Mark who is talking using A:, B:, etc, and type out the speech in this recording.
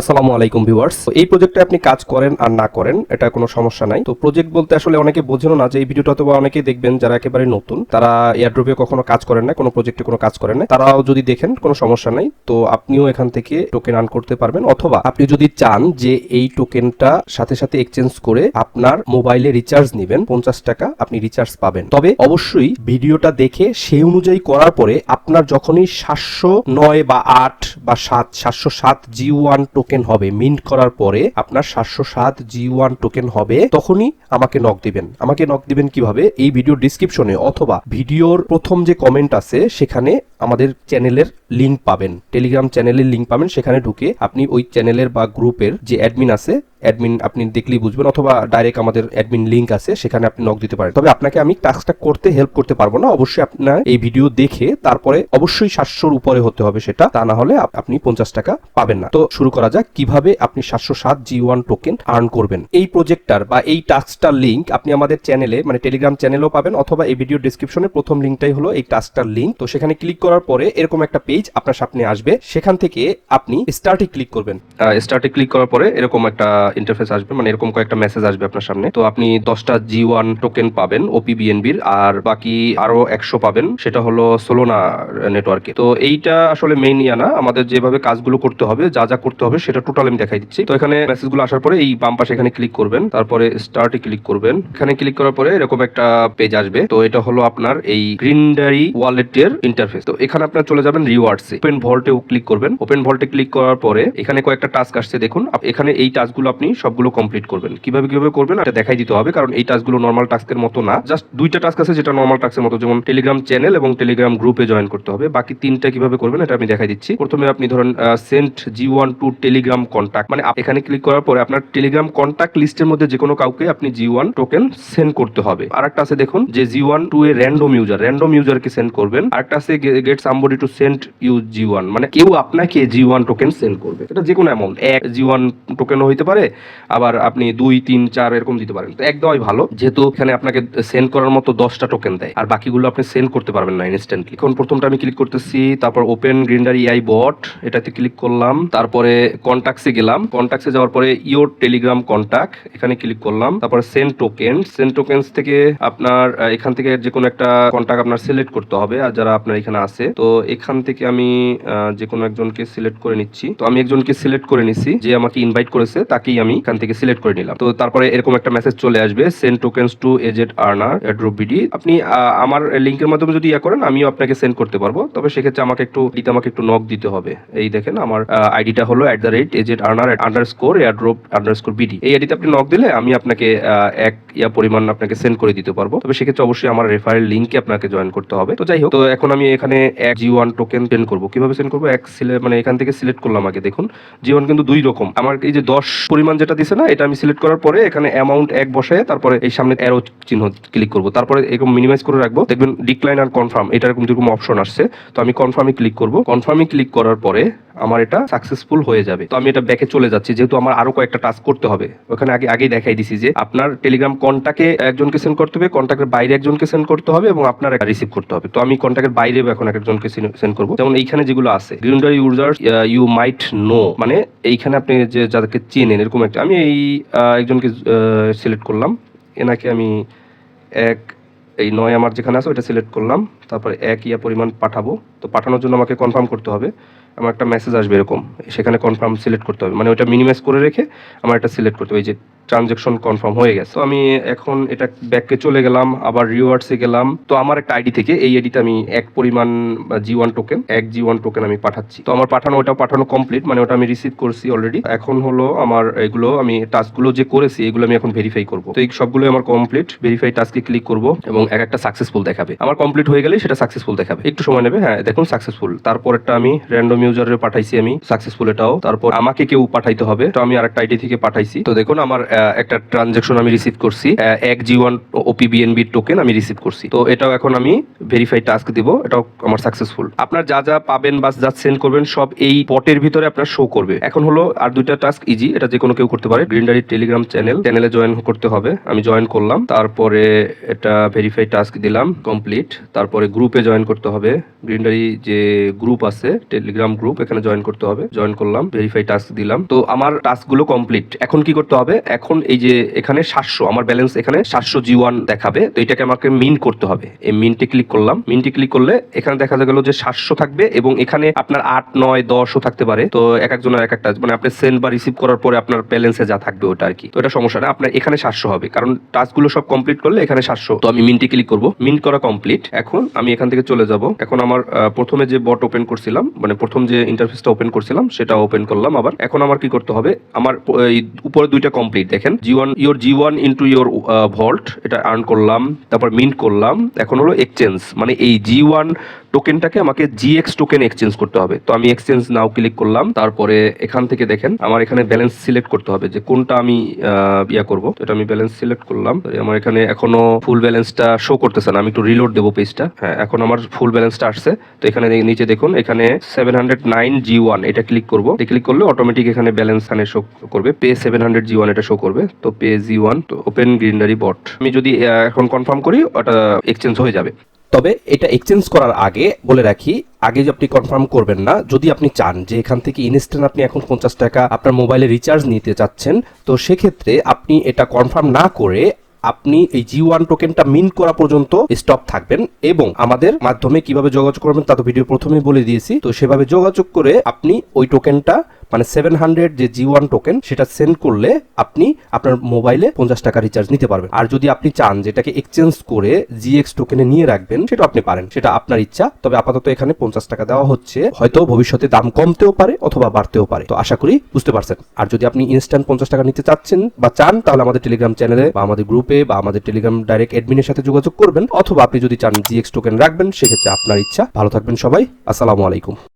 A: আসসালামু আলাইকুম ভিউয়ার্স। এই প্রজেক্টে আপনি কাজ করেন আর না করেন, এটা কোনো সমস্যা নাই। তো প্রজেক্ট বলতে আসলে অনেকে বোঝেন না যে এই ভিডিওটা অথবা অনেকে দেখবেন যারা একেবারে নতুন। তারা এয়ারড্রপে কখনো কাজ করেন না, কোনো প্রজেক্টে কোনো কাজ করেন না। তারাও যদি দেখেন, কোনো সমস্যা নাই। তো আপনিও এখান থেকে টোকেন আর্ন করতে পারবেন। অথবা আপনি যদি চান যে এই টোকেনটা সাথে সাথে এক্সচেঞ্জ করে আপনার মোবাইলে রিচার্জ নেবেন, পঞ্চাশ টাকা আপনি রিচার্জ পাবেন। তবে অবশ্যই ভিডিওটা দেখে সেই অনুযায়ী করার পরে আপনার যখনই সাতশো নয় বা আট বা সাত, সাতশো সাত জি ওয়ান টোকেন হবে। মিন্ট করার পরে আপনার সাতশো সাত জি ওয়ান টোকেন হবে। তখনই আমাকে নক দিবেন। আমাকে নক দিবেন কীভাবে? এই ভিডিও ডিসক্রিপশনে অথবা ভিডিওর প্রথম যে কমেন্ট আছে, সেখানে আমাদের চ্যানেলের লিঙ্ক পাবেন। টেলিগ্রাম চ্যানেলের লিঙ্ক পাবেন। সেখানে ঢুকে আপনি ওই চ্যানেলের বা গ্রুপের যে অ্যাডমিন আছে অ্যাডমিন আপনি দেখলেই বুঝবেন অথবা ডাইরেক্ট আমাদের অ্যাডমিন লিঙ্ক আছে, সেখানে আপনি নক দিতে পারেন। তবে আপনাকে আমি টাস্কটা করতে হেল্প করতে পারব না। অবশ্যই আপনার এই ভিডিও দেখে তারপরে অবশ্যই সাতশোর উপরে হতে হবে সেটা। তা না হলে আপনি পঞ্চাশ টাকা পাবেন না। তো শুরু করা যাক, কীভাবে আপনি সাতশো সাত জি ওয়ান টোকেন আর্ন করবেন। এই প্রজেক্টটার বা এই টাস্কটার লিঙ্ক আপনি আমাদের চ্যানেলে মানে টেলিগ্রাম চ্যানেলেও পাবেন, অথবা এই ভিডিও ডিসক্রিপশনে প্রথম লিঙ্কটাই হলো এই টাস্কটার লিঙ্ক তো সেখানে ক্লিক করার পরে এরকম একটা পেজ আপনার সামনে আসবে। সেখান থেকে আপনি স্টার্টে ক্লিক করবেন। স্টার্টে ক্লিক করার পরে এরকম একটা ইন্টারফেস আসবে মানে এরকম কয়েকটা মেসেজ আসবে আপনার সামনে। তো আপনি দশটা জি ওয়ান টোকেন পাবেন ওপি বিএনবির আর বাকি আরও একশো পাবেন, সেটা হলো সোলোনা নেটওয়ার্কে তো এইটা আসলে মেইন ইয়া না, আমাদের যেভাবে কাজগুলো করতে হবে, যা যা করতে হবে, সেটা টোটাল আমি দেখাই দিচ্ছি। তো এখানে মেসেজগুলো আসার পরে এই বাম পাশে এখানে ক্লিক করবেন, তারপরে স্টার্টে ক্লিক করবেন। এখানে ক্লিক করার পরে এরকম একটা পেজ আসবে, তো এটা হলো আপনার এই গ্রিনডারি ওয়ালেটের ইন্টারফেস তো এখানে আপনার চলে যাবেন রিওয়ার্ডসে ওপেন ভল্টেও ক্লিক করবেন। ওপেন ভল্টে ক্লিক করার পরে এখানে কয়েকটা টাস্ক আসছে, দেখুন। এখানে এই টাস্কগুলো আপনি সবগুলো কমপ্লিট করবেন। কীভাবে কীভাবে করবেন এটা দেখাই দিতে হবে, কারণ এই টাস্কগুলো নর্মাল টাস্কের মতো না। জাস্ট দুইটা টাস্ক আছে যেটা নর্মাল টাস্কের মতো, যেমন টেলিগ্রাম চ্যানেল এবং টেলিগ্রাম গ্রুপে জয়েন করতে হবে। বাকি তিনটা কীভাবে করবেন এটা আমি দেখাই দিচ্ছি। প্রথমে আপনি ধরেন sent G one to Telegram contact মানে এখানে ক্লিক করার পরে আপনার টেলিগ্রাম কন্ট্যাক্ট লিস্টের মধ্যে যে কোনো কাউকে আপনি জি ওয়ান টোকেন সেন্ড করতে হবে। আর একটা আছে দেখুন, যে G one to a random user random ইউজারকে send করবেন। আর একটা আছে get somebody to send you G one মানে কেউ আপনাকে জি ওয়ান টোকেন সেন্ড করবে। এটা যে কোনো অ্যামাউন্ট এক জি ওয়ান টোকেনও হইতে পারে আবার আপনি দুই, তিন, চার এরকম দিতে পারেন। তো এক ভালো। যেহেতু এখানে আপনাকে সেন্ড করার মতো দশটা টোকেন দেয়, আর বাকিগুলো আপনি সেন্ড করতে পারবেন না ইনস্ট্যান্টলি এখন প্রথমটা আমি ক্লিক করতেছি, তারপর ওপেন গ্রিন্ডার ইআই বট এটাতে ক্লিক করলাম, তারপরে কন্ট্যাক্টসে গেলাম। কন্ট্যাক্টসে যাওয়ার পরে ইওর টেলিগ্রাম কন্ট্যাক্ট এখানে ক্লিক করলাম, তারপরে সেন্ড টোকেন সেন্ড টোকেন্স থেকে আপনার এখান থেকে যে কোনো একটা কন্ট্যাক্ট আপনার সিলেক্ট করতে হবে, আর যারা আপনার এখানে আছে। তো এখান থেকে আমি যে কোনো একজনকে সিলেক্ট করে নিচ্ছি। তো আমি একজনকে সিলেক্ট করে নিচ্ছি যে আমাকে ইনভাইট করেছে, তাকেই আমি এখান থেকে সিলেক্ট করে নিলাম। তো তারপরে এরকম একটা মেসেজ চলে আসবে send tokens to AZ earner airdrop BD আপনি আমার লিঙ্কের মাধ্যমে যদি ইয়া করেন, আমিও আপনাকে সেন্ড করতে পারব। তবে সেক্ষেত্রে আমাকে একটু দিতে আমাকে একটু নক দিতে হবে। এই দেখেন, আমার আইডিটা হলো at the rate AZ earner underscore airdrop underscore BD এই আইডিতে আপনি নক দিলে আমি আপনাকে এক ইয়া পরিমাণ আপনাকে সেন্ড করে দিতে পারব। তবে সেক্ষেত্রে অবশ্যই আমার রেফারেল লিঙ্কে আপনাকে জয়েন করতে হবে। তো যাই হোক, তো এখন আমি এখানে এক জি ওয়ান টোকেন সেন্ড করব। কীভাবে সেন্ড করব? এক মানে এখান থেকে সিলেক্ট করলাম আগে, দেখুন। জি ওয়ান কিন্তু দুই রকম। আমার এই যে দশ পরিমাণ যেটা দিছে না, এটা আমি সিলেক্ট করার পরে এখানে অ্যামাউন্ট এক বসায় তারপরে এই সামনে অ্যারো চিহ্ন ক্লিক করব। তারপরে এরকম মিনিমাইজ করে রাখব। দেখবেন ডিক্লাইন আর কনফার্ম এটা এরকম যেরকম অপশন আসছে। তো আমি কনফার্মে ক্লিক করব। কনফার্মে ক্লিক করার পরে আমার এটা সাকসেসফুল হয়ে যাবে। তো আমি এটা ব্যাকে চলে যাচ্ছি, যেহেতু আমার আরও কয়েকটা টাস্ক করতে হবে। ওখানে আগে, আগেই দেখাই দিছি যে আপনার টেলিগ্রাম কন্টাকে একজনকে সেন্ড করতে হবে কন্টাক্টের বাইরে একজনকে সেন্ড করতে হবে এবং আপনার একটা রিসিভ করতে হবে। তো আমি কন্টাক্টের বাইরে এখন একজনকে সেন্ড করব। যেমন এইখানে যেগুলো আছে Grindery user you might know মানে এইখানে আপনি যে যাদেরকে চেনেন, এরকম একটা আমি এই একজনকে সিলেক্ট করলাম। এনাকে আমি এক, এই নয় আমার যেখানে আছে ওইটা সিলেক্ট করলাম। তারপরে এক ইয়া পরিমাণ পাঠাবো। তো পাঠানোর জন্য আমাকে কনফার্ম করতে হবে। আমার একটা মেসেজ আসবে এরকম। সেখানে কনফার্ম সিলেক্ট করতে হবে। মানে ওটা মিনিমাইজ করে রেখে আমার এটা সিলেক্ট করতে হবে। যে ট্রানজেকশন কনফার্ম হয়ে গেছে। তো আমি এখন এটা ব্যাককে চলে গেলাম, আবার রিওয়ার্ডসে গেলাম। তো আমার একটা আইডি থেকে এই আইডিতে আমি এক পরিমাণ জি ওয়ান টোকেন এক জি ওয়ান টোকেন আমি পাঠাচ্ছি। তো আমার পাঠানো ওটা পাঠানো কমপ্লিট মানে ওটা আমি রিসিভ করছি অলরেডি এখন হলো আমার এগুলো, আমি টাস্কগুলো যে করেছি, এগুলো আমি এখন ভেরিফাই করব। তো এই সবগুলো আমার কমপ্লিট ভেরিফাই টাস্কে ক্লিক করব এবং এক একটা সাকসেসফুল দেখাবে। আমার কমপ্লিট হয়ে গেলে সেটা সাকসেসফুল দেখাবে। একটু সময় নেবে হ্যাঁ দেখুন সাকসেসফুল তারপরেরটা আমি র্যান্ডম ইউজারে পাঠাইছি আমি সাকসেসফুল এটাও। তারপর আমাকে কেউ পাঠাইতে হবে, তো আমি আরেকটা আইডি থেকে পাঠাইছি। তো দেখুন, আমার একটা ট্রানজাকশন আমি রিসিভ করছি এক জি ওয়ান ওপিবিএনবি টোকেন আমি রিসিভ করছি। তো এটাও এখন আমি ভেরিফাই টাস্ক দিব, এটাও আমার সাকসেসফুল আপনার যা যা পাবেন বা যা সেন্ড করবেন, সব এই পটের ভিতরে আপনার শো করবে। এখন হলো আর দুইটা টাস্ক ইজি এটা যে কোনো কেউ করতে পারে। গ্রিনডারি টেলিগ্রাম চ্যানেল চ্যানেলে জয়েন করতে হবে। আমি জয়েন করলাম, তারপরে এটা ভেরিফাই টাস্ক দিলাম কমপ্লিট তারপরে গ্রুপে জয়েন করতে হবে। গ্রিনডারি যে গ্রুপ আছে টেলিগ্রাম গ্রুপ এখানে জয়েন করতে হবে। জয়েন করলাম ভেরিফাই টাস্ক দিলাম। তো আমার টাস্কগুলো কমপ্লিট এখন কি করতে হবে? এখন এই যে এখানে সাতশো, আমার ব্যালেন্স এখানে সাতশো জি ওয়ান দেখাবে। তো এটাকে আমাকে মিন করতে হবে। এই মিনটে ক্লিক করলাম। মিনটে ক্লিক করলে এখানে দেখা গেল যে সাতশো থাকবে এবং এখানে আপনার আট, নয়, দশও থাকতে পারে। তো এক একজনের এক একটা মানে আপনি সেন্ড বা রিসিভ করার পরে আপনার ব্যালেন্সে যা থাকবে ওটা আর কি। তো এটা সমস্যা না, আপনার এখানে সাতশো হবে। কারণ টাস্কগুলো সব কমপ্লিট করলে এখানে সাতশো। তো আমি মিনটে ক্লিক করব। মিন করা কমপ্লিট এখন আমি এখান থেকে চলে যাব। এখন আমার প্রথমে যে বট ওপেন করছিলাম মানে প্রথম যে ইন্টারফেসটা ওপেন করছিলাম, সেটা ওপেন করলাম আবার। এখন আমার কি করতে হবে? আমার এই উপরে দুইটা কমপ্লিট দেখেন। G one your G one into your vault এটা আর্ন করলাম, তারপর মিন্ট করলাম। এখন হলো এক্সচেঞ্জ মানে এই জি ওয়ান টোকেনটাকে আমাকে জিএক্স টোকেন এক্সচেঞ্জ করতে হবে। তো আমি এক্সচেঞ্জ নাও ক্লিক করলাম, তারপরে এখান থেকে দেখেন আমার এখানে ব্যালেন্স সিলেক্ট করতে হবে যে কোনটা আমি ইয়া করব। এটা আমি ব্যালেন্স সিলেক্ট করলাম। আমার এখানে এখনও ফুল ব্যালেন্সটা শো করতেছে না, আমি একটু রিলোড দেবো পেজটা হ্যাঁ এখন আমার ফুল ব্যালেন্সটা আসছে। তো এখানে নিচে দেখুন, এখানে seven hundred nine G one এটা ক্লিক করব। ক্লিক করলে অটোমেটিক এখানে ব্যালেন্স এখানে শো করবে। Pay seven hundred G one এটা শো করবে। তো পে জি ওয়ান তো ওপেন গ্রিনারি বট আমি যদি এখন কনফার্ম করি, ওটা এক্সচেঞ্জ হয়ে যাবে। তবে এটা এক্সচেঞ্জ করার আগে বলে রাখি, আগে যে আপনি কনফার্ম করবেন না, যদি আপনি চান যে এখান থেকে ইনস্ট্যান্ট আপনি এখন পঞ্চাশ টাকা আপনার মোবাইলে রিচার্জ নিতে চাচ্ছেন, তো সেক্ষেত্রে আপনি এটা কনফার্ম না করে আপনি এই জি ওয়ান টোকেনটা মিন করা পর্যন্ত স্টপ থাকবেন এবং আমাদের মাধ্যমে কীভাবে যোগাযোগ করবেন তা তো ভিডিও প্রথমেই বলে দিয়েছি, তো সেভাবে যোগাযোগ করে আপনি ওই টোকেনটা মানে সেভেন হান্ড্রেড যে জি ওয়ান টোকেন সেটা সেন্ড করলে আপনি আপনার মোবাইলে পঞ্চাশ টাকা রিচার্জ নিতে পারবেন। আর যদি আপনি চান যেটাকে এক্সচেঞ্জ করে জিএক্স টোকেনে নিয়ে রাখবেন, সেটা আপনি পারেন। সেটা আপনার ইচ্ছা। তবে আপাতত এখানে পঞ্চাশ টাকা দেওয়া হচ্ছে। হয়তো ভবিষ্যতে দাম কমতেও পারে অথবা বাড়তেও পারে। তো আশা করি বুঝতে পারছেন। আর যদি আপনি ইনস্ট্যান্ট পঞ্চাশ টাকা নিতে চাচ্ছেন বা চান, তাহলে আমাদের টেলিগ্রাম চ্যানেলে বা আমাদের গ্রুপে বা আমাদের টেলিগ্রাম ডাইরেক্ট অ্যাডমিনের সাথে যোগাযোগ করবেন। অথবা আপনি যদি চান জিএক্স টোকেন রাখবেন, সেক্ষেত্রে আপনার ইচ্ছা। ভালো থাকবেন সবাই। আসসালামু আলাইকুম।